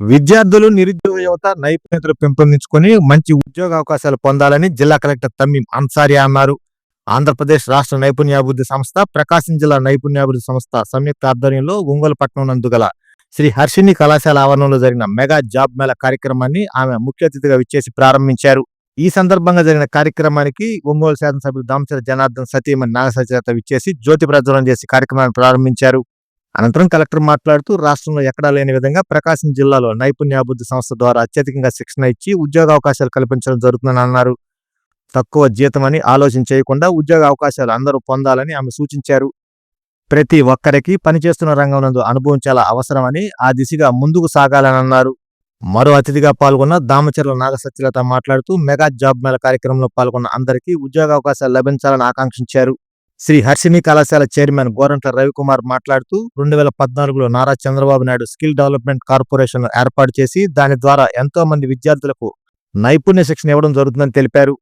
విద్యార్థులు నిరుద్యోగ యువత నైపుణ్యతలు పెంపొందించుకొని మంచి ఉద్యోగ అవకాశాలు పొందాలని జిల్లా కలెక్టర్ తమ్మీం అన్సారి అన్నారు. ఆంధ్రప్రదేశ్ రాష్ట్ర నైపుణ్యాభివృద్ధి సంస్థ ప్రకాశం జిల్లా నైపుణ్యాభివృద్ధి సంస్థ సంయుక్త ఆధ్వర్యంలో ఒంగోలు నందుగల నందు గల శ్రీ హర్షిని కళాశాల ఆవరణలో జరిగిన మెగా జాబ్ మేళ కార్యక్రమాన్ని ఆమె ముఖ్య అతిథిగా విచ్చేసి ప్రారంభించారు. ఈ సందర్భంగా జరిగిన కార్యక్రమానికి ఒంగోలు శాసనసభ్యులు దామచర జనార్దన్ సతీమణి నాగసచేత విచ్చేసి జ్యోతి ప్రజ్వలన చేసి కార్యక్రమాన్ని ప్రారంభించారు. అనంతరం కలెక్టర్ మాట్లాడుతూ రాష్ట్రంలో ఎక్కడా లేని విధంగా ప్రకాశం జిల్లాలో నైపుణ్యాభివృద్ధి సంస్థ ద్వారా అత్యధికంగా శిక్షణ ఇచ్చి ఉద్యోగ అవకాశాలు కల్పించడం జరుగుతుందని అన్నారు. తక్కువ జీతమని ఆలోచన చేయకుండా ఉద్యోగ అవకాశాలు అందరూ పొందాలని ఆమె సూచించారు. ప్రతి ఒక్కరికి పనిచేస్తున్న రంగం నందు అనుభవం చాలా అవసరమని ఆ దిశగా ముందుకు సాగాలని అన్నారు. మరో అతిథిగా పాల్గొన్న దామచర్ల నాగసత్యలత మాట్లాడుతూ మెగా జాబ్ మేళ కార్యక్రమంలో పాల్గొన్న అందరికీ ఉద్యోగ అవకాశాలు లభించాలని ఆకాంక్షించారు. శ్రీ హర్షిని కళాశాల చైర్మన్ గోరంట్ల రవికుమార్ మాట్లాడుతూ రెండు వేల పద్నాలుగులో Nara Chandrababu Naidu skill development corporation ఏర్పాటు చేసి దాని ద్వారా ఎంతో మంది విద్యార్థులకు నైపుణ్య శిక్షణ ఇవ్వడం జరుగుతుందని తెలిపారు.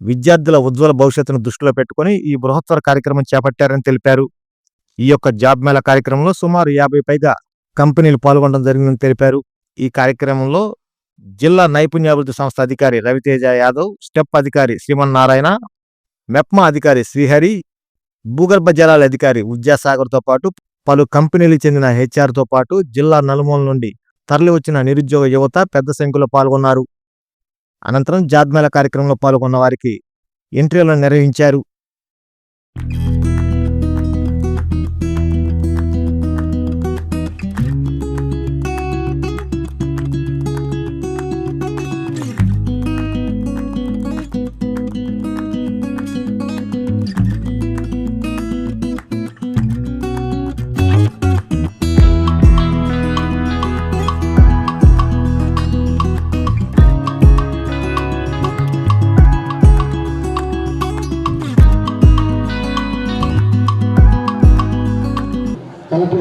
విద్యార్థుల ఉజ్వల భవిష్యత్తును దృష్టిలో పెట్టుకుని ఈ బృహత్తర కార్యక్రమం చేపట్టారని తెలిపారు. ఈ యొక్క జాబ్ మేళ కార్యక్రమంలో సుమారు యాభై పైగా కంపెనీలు పాల్గొనడం జరిగిందని తెలిపారు. ఈ కార్యక్రమంలో జిల్లా నైపుణ్యాభివృద్ధి సంస్థ అధికారి రవితేజ యాదవ్ స్టెప్ అధికారి శ్రీమన్నారాయణ మెప్మా అధికారి శ్రీహరి భూగర్భ జలాల అధికారి విద్యాసాగర్తో పాటు పలు కంపెనీలకు చెందిన హెచ్ఆర్తో తో పాటు జిల్లా నలుమూల నుండి తరలి వచ్చిన నిరుద్యోగ యువత పెద్ద సంఖ్యలో పాల్గొన్నారు. అనంతరం జాద్మేళ కార్యక్రమంలో పాల్గొన్న వారికి ఎంట్రీలను నిర్వహించారు.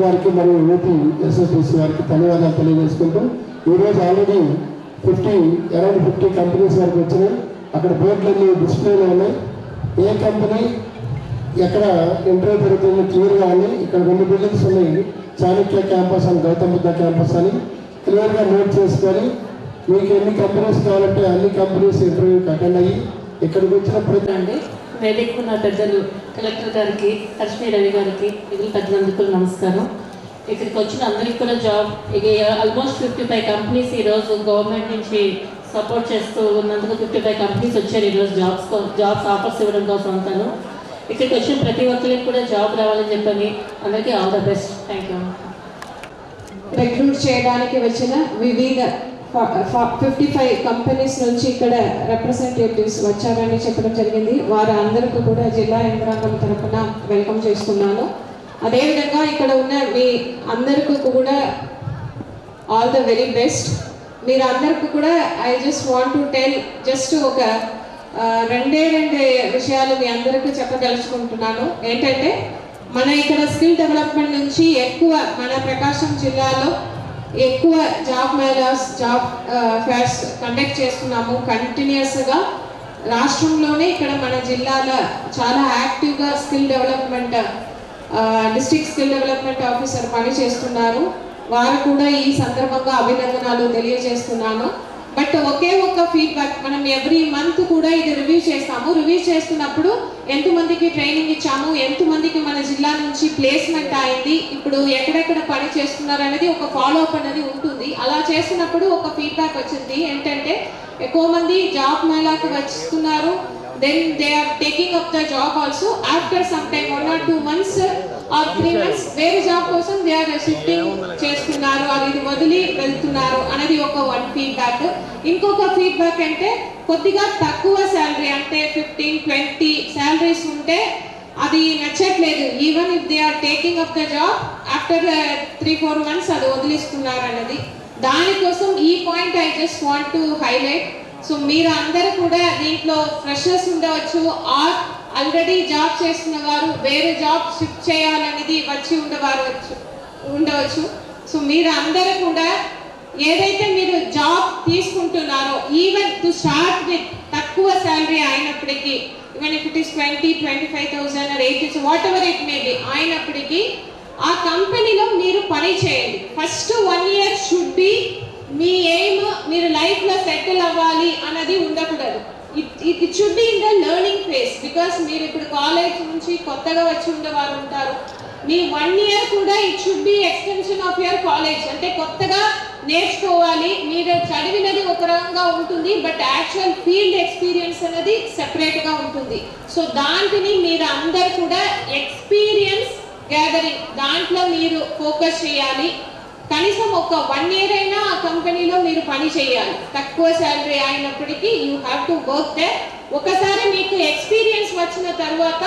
గారికి మరియు యూపీ ఎస్ఎస్డిసి గారికి ధన్యవాదాలు తెలియజేసుకుంటూ ఈరోజు already fifty around fifty companies వరకు వచ్చినాయి. అక్కడ బోర్డులన్నీ డిస్ప్లేలో ఉన్నాయి. ఏ కంపెనీ ఎక్కడ ఇంటర్వ్యూ జరుగుతుందో క్లియర్గా ఉన్నాయి ఇక్కడ రెండు బిల్డింగ్స్ ఉన్నాయి. చాణక్య క్యాంపస్ అని గౌతమ్ బుద్ధ క్యాంపస్ అని. క్లియర్గా నోట్ చేసుకొని మీకు ఎన్ని కంపెనీస్ కావాలంటే అన్ని కంపెనీస్ ఇంటర్వ్యూకి అటెండ్ అయ్యి ఇక్కడికి వచ్చిన ప్రతి అండి వేదిక పెద్దలు కలెక్టర్ గారికి లక్ష్మీ రవి గారికి మిగిలిన పెద్దలందుకులు నమస్కారం. ఇక్కడికి వచ్చిన అందరికీ కూడా జాబ్ ఇక ఆల్మోస్ట్ ఫిఫ్టీ ఫైవ్ కంపెనీస్ ఈరోజు గవర్నమెంట్ నుంచి సపోర్ట్ చేస్తూ ఉన్నందుకు ఫిఫ్టీ ఫైవ్ కంపెనీస్ వచ్చారు ఈరోజు జాబ్స్ జాబ్స్ ఆఫర్స్ ఇవ్వడం కోసం అంతాను ఇక్కడికి వచ్చిన ప్రతి ఒక్కరికి కూడా జాబ్ రావాలని చెప్పని అందరికీ all the best thank you recruit చేయడానికి వచ్చిన వివిధ ఫిఫ్టీ ఫైవ్ కంపెనీస్ నుంచి ఇక్కడ రిప్రజెంటేటివ్స్ వచ్చారని చెప్పడం జరిగింది. వారు అందరికీ కూడా జిల్లా యంత్రాంగం తరఫున వెల్కమ్ చేస్తున్నాను. అదేవిధంగా ఇక్కడ ఉన్న మీ అందరికీ కూడా ఆల్ ద వెరీ బెస్ట్ మీరు అందరికీ కూడా I just want to tell just ఒక రెండే రెండే విషయాలు మీ అందరికీ చెప్పదలుచుకుంటున్నాను. ఏంటంటే మన ఇక్కడ స్కిల్ డెవలప్మెంట్ నుంచి ఎక్కువ మన ప్రకాశం జిల్లాలో ఎక్కువ job melas job fairs conduct చేస్తున్నాము. కంటిన్యూస్గా రాష్ట్రంలోనే ఇక్కడ మన జిల్లాలో చాలా యాక్టివ్గా skill development district skill development officer పని చేస్తున్నారు. వారు కూడా ఈ సందర్భంగా అభినందనాలు తెలియజేస్తున్నాను. బట్ ఒకే ఒక్క ఫీడ్బ్యాక్ మనం ఎవ్రీ మంత్ కూడా ఇది రివ్యూ చేస్తాము. రివ్యూ చేస్తున్నప్పుడు ఎంతమందికి ట్రైనింగ్ ఇచ్చాము? ఎంతమందికి మన జిల్లా నుంచి ప్లేస్మెంట్ అయింది? ఇప్పుడు ఎక్కడెక్కడ పని చేస్తున్నారు అనేది ఒక ఫాలో అప్ అనేది ఉంటుంది. అలా చేస్తున్నప్పుడు ఒక ఫీడ్బ్యాక్ వచ్చింది. ఏంటంటే ఎక్కువ మంది జాబ్ మేళాకి వస్తున్నారు. Then they are taking up the job also after some time one or two months or three months వేరే జాబ్ కోసం దే ఆర్ షిఫ్టింగ్ చేస్తున్నారు అది ఇది వదిలి వెళ్తున్నారు అనేది ఒక వన్ ఫీడ్బ్యాక్ ఇంకొక ఫీడ్బ్యాక్ అంటే కొద్దిగా తక్కువ శాలరీ అంటే ఫిఫ్టీన్ ట్వంటీ శాలరీస్ ఉంటే అది నచ్చట్లేదు. Even if they are taking up the job after three four months అది వదిలిస్తున్నారు అన్నది. దానికోసం ఈ point I just want to highlight so మీరు అందరూ కూడా దీంట్లో ఫ్రెషర్స్ ఉండవచ్చు ఆర్ ఆల్రెడీ జాబ్ చేస్తున్న వారు వేరే జాబ్ షిఫ్ట్ చేయాలనేది వచ్చి ఉండవారు ఉండవచ్చు. సో మీరు అందరూ కూడా ఏదైతే మీరు జాబ్ తీసుకుంటున్నారో ఈవెన్ టు స్టార్ట్ విత్ తక్కువ శాలరీ అయినప్పటికీ even if it is twenty twenty five thousand or eight whatever it may be అయినప్పటికీ ఆ కంపెనీలో మీరు పని చేయండి. First one year should be మీ అవ్వాలి అన్నది ఉండకూడదు. It it should be in the learning phase because మీరు ఇప్పుడు కాలేజ్ నుంచి కొత్తగా వచ్చి ఉండే వారు ఉంటారు. మీ వన్ ఇయర్ కూడా it should be extension of your college అంటే కొత్తగా నేర్చుకోవాలి. మీరు చదివినది ఒక రకంగా ఉంటుంది బట్ యాక్చువల్ ఫీల్డ్ ఎక్స్పీరియన్స్ అనేది సెపరేట్గా ఉంటుంది. సో దాంట్ని మీరు అందరు కూడా ఎక్స్పీరియన్స్ గ్యాదరింగ్ దాంట్లో మీరు ఫోకస్ చేయాలి. కనీసం ఒక వన్ ఇయర్ అయినా ఆ కంపెనీలో మీరు పని చేయాలి. తక్కువ శాలరీ అయినప్పటికీ you have to work they ఒకసారి మీకు ఎక్స్పీరియన్స్ వచ్చిన తర్వాత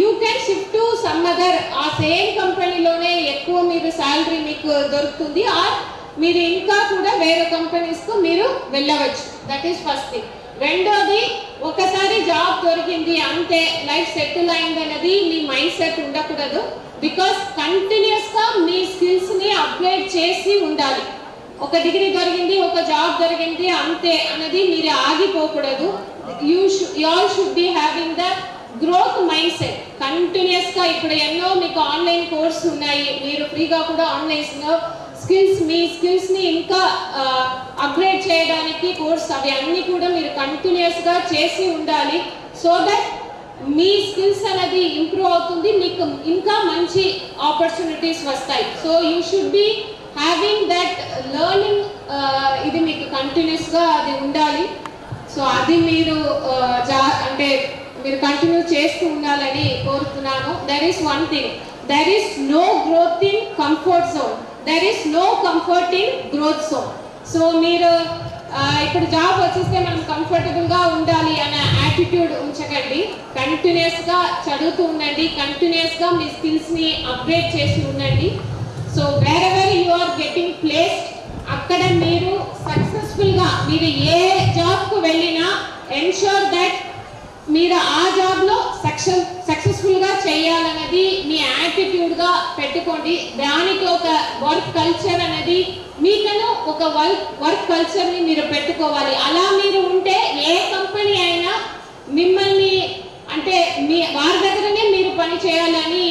you can shift to some other ఆ సేమ్ కంపెనీలోనే ఎక్కువ మీరు శాలరీ మీకు దొరుకుతుంది ఆర్ మీరు ఇంకా కూడా వేరే కంపెనీస్కు మీరు వెళ్ళవచ్చు. దట్ ఈస్ ఫస్ట్ థింగ్ రెండోది ఒకసారి జాబ్ దొరికింది అంతే లైఫ్ సెటిల్ అయింది అనేది మీ మైండ్ సెట్ ఉండకూడదు. బికాస్ కంటిన్యూస్గా మీ స్కిల్స్ని అప్గ్రేడ్ చేసి ఉండాలి. ఒక డిగ్రీ దొరికింది ఒక జాబ్ దొరికింది అంతే అనేది మీరు ఆగిపోకూడదు. You you all should be having the growth mind set కంటిన్యూస్గా ఇప్పుడు ఎన్నో మీకు ఆన్లైన్ కోర్స్ ఉన్నాయి. మీరు ఫ్రీగా కూడా ఆన్లైన్స్లో స్కిల్స్ మీ స్కిల్స్ని ఇంకా అప్గ్రేడ్ చేయడానికి కోర్స్ అవి అన్ని కూడా మీరు కంటిన్యూస్గా చేసి ఉండాలి. సో దట్ మీ స్కిల్స్ అనేది ఇంప్రూవ్ అవుతుంది మీకు ఇంకా మంచి ఆపర్చునిటీస్ వస్తాయి. So you should be having that learning ఇది మీకు కంటిన్యూస్గా అది ఉండాలి. సో అది మీరు జా- అంటే మీరు కంటిన్యూ చేస్తూ ఉండాలని కోరుతున్నాను. There is one thing there is no growth in comfort zone there is no comfort in growth so so మీరు ఇక్కడ ఇప్పుడు జాబ్ వచ్చేస్తే మనం కంఫర్టబుల్గా ఉండాలి అనే యాటిట్యూడ్ ఉంచకండి. కంటిన్యూస్గా చదువుతూ ఉండండి. కంటిన్యూస్గా మీ స్కిల్స్ని అప్గ్రేడ్ చేసి ఉండండి. So wherever you are getting placed అక్కడ మీరు సక్సెస్ఫుల్గా మీరు ఏ జాబ్కు వెళ్ళినా ఎన్షూర్ దట్ మీరు ఆ జాబ్లో సక్సెస్ సక్సెస్ఫుల్గా చేయాలన్నది మీ యాటిట్యూడ్గా పెట్టుకోండి. దానికి ఒక వర్క్ కల్చర్ అనేది మీకను ఒక వర్క్ వర్క్ కల్చర్ని మీరు పెట్టుకోవాలి. అలా మీరు ఉంటే ఏ కంపెనీ అయినా మిమ్మల్ని అంటే మీ వారి దగ్గరనే మీరు పని చేయాలని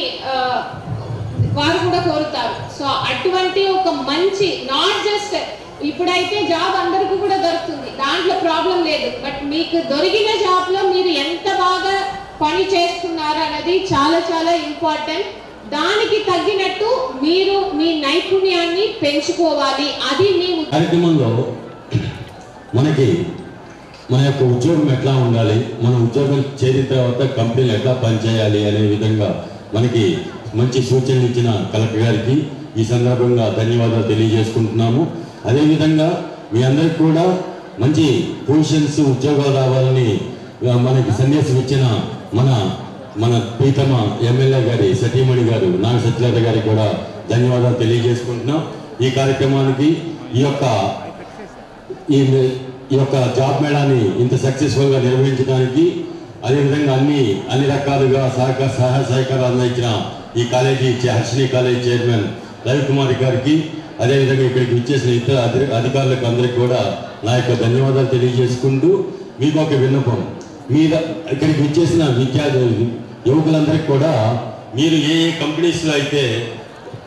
వారు కూడా కోరుతారు. సో అటువంటి ఒక మంచి నాట్ జస్ట్ ఇప్పుడైతే జాబ్ అందరికీ కూడా దొరుకుతుంది. దాంట్లో ప్రాబ్లం లేదు. బట్ మీకు దొరికిన జాబ్లో మీరు ఎంత బాగా పని చేస్తున్నారు అన్నది చాలా చాలా ఇంపార్టెంట్. దానికి తగ్గినట్టు మీరు మీ నైపుణ్యాన్ని పెంచుకోవాలి. అది మీ కార్యక్రమంలో మనకి మన యొక్క ఉద్యోగం ఎట్లా ఉండాలి మన ఉద్యోగం చేరిన తర్వాత కంపెనీలు ఎట్లా పనిచేయాలి అనే విధంగా మనకి మంచి సూచనలు ఇచ్చిన కలెక్టర్ గారికి ఈ సందర్భంగా ధన్యవాదాలు తెలియజేసుకుంటున్నాము. అదేవిధంగా మీ అందరికి కూడా మంచి పొజిషన్స్ ఉద్యోగాలు రావాలని మనకి సందేశం ఇచ్చిన మన మన ప్రీతమ ఎమ్మెల్యే గారి సతీమణి గారు నాగ సత్యలత గారికి కూడా ధన్యవాదాలు తెలియజేసుకుంటున్నాం. ఈ కార్యక్రమానికి ఈ యొక్క ఈ ఈ యొక్క జాబ్ మేళాన్ని ఇంత సక్సెస్ఫుల్గా నిర్వహించడానికి అదేవిధంగా అన్ని అన్ని రకాలుగా సహకార సహాయ సహకారాలు అందించిన ఈ college Harshini college chairman Ravikumar గారికి అదేవిధంగా ఇక్కడికి ఇచ్చేసిన ఇతర అధికారులకు అందరికీ కూడా నా యొక్క ధన్యవాదాలు తెలియజేసుకుంటూ మీకు ఒక విన్నపం. మీద ఇక్కడికి ఇచ్చేసిన విద్యార్థులు యువకులందరికీ కూడా మీరు ఏ ఏ కంపెనీస్లో అయితే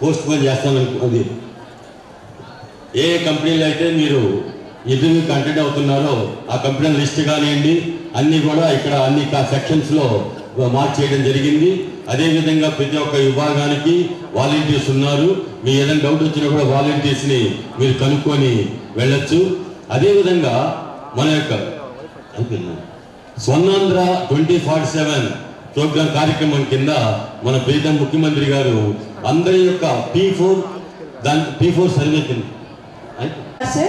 పోస్ట్ పోన్ చేస్తాననుకున్నది ఏ కంపెనీలు అయితే మీరు ఇంటర్వ్యూ కంటెంట్ అవుతున్నారో ఆ కంపెనీ లిస్ట్ కానివ్వండి అన్నీ కూడా ఇక్కడ అన్ని సెక్షన్స్లో మార్క్ చేయడం జరిగింది. అదేవిధంగా ప్రతి ఒక్క విభాగానికి వాలంటీర్స్ ఉన్నారు మీ ఏదైనా డౌట్ వచ్చినా కూడా వాలంటీర్స్ని మీరు కనుక్కొని వెళ్ళొచ్చు అదేవిధంగా మన యొక్క Swarnandhra twenty forty seven program కార్యక్రమం కింద మన ప్రీతం ముఖ్యమంత్రి గారు అందరి యొక్క పీ ఫోర్ దాని పీ ఫోర్ సర్వే కింద అయిపోయింది. Sir,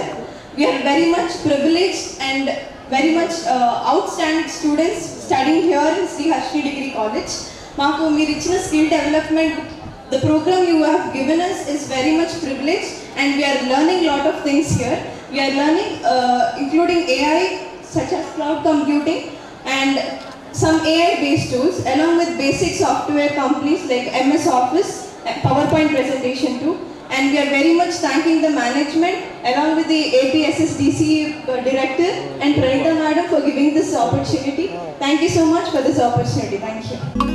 we are very much privileged and very much uh, outstanding students studying here in Sri Harshini Degree College. మాకు మీరు ఇచ్చిన skill development the programme you have given us is very much privilege and we are learning lot of things here we are learning including AI such as cloud computing and some AI based tools along with basic software companies like MS Office, and PowerPoint presentation too. And we are very much thanking the management along with the APSSDC uh, director and Pranita madam for giving this opportunity. Thank you so much for this opportunity. Thank you.